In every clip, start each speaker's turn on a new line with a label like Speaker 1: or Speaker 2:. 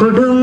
Speaker 1: Good.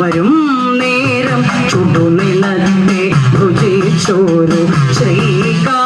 Speaker 1: വരും നേരം ചുടുനിലത്തെ ചോരു ശ്രീകാളി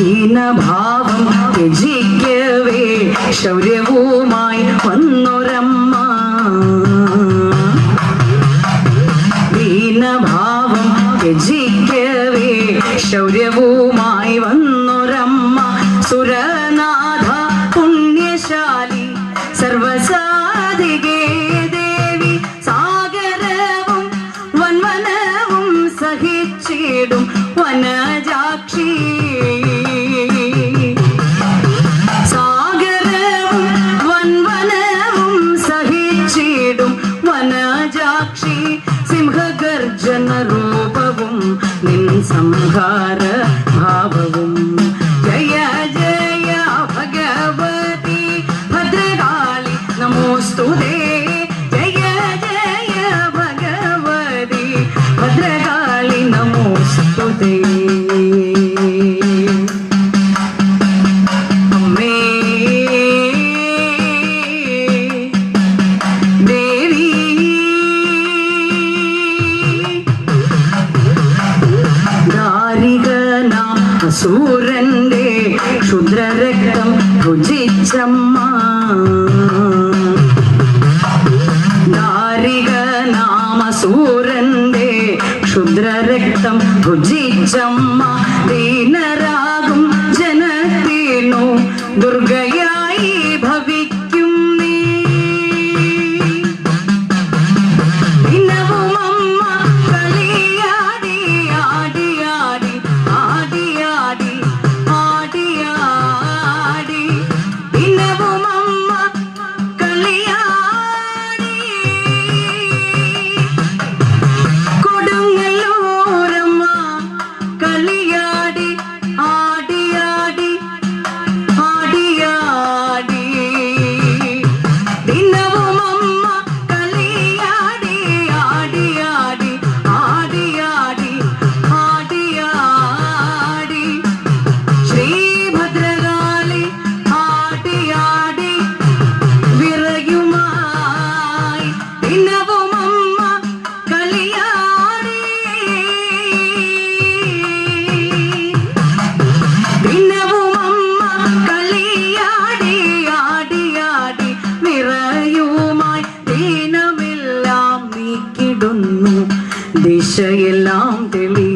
Speaker 1: ഹീനഭാവം രചിക്കവേ ശൗര്യവുമായി വന്നൊരമ്മ. ഹീനഭാവം രചിക്കവേ ശൗര്യവും സംഹാര നാരിക നാമസൂരന്റെ ക്ഷുദ്രരക്തം ഭുജിച്ചമ്മ ചെയ്തൊന്നു ദിശയെല്ലാം തെളി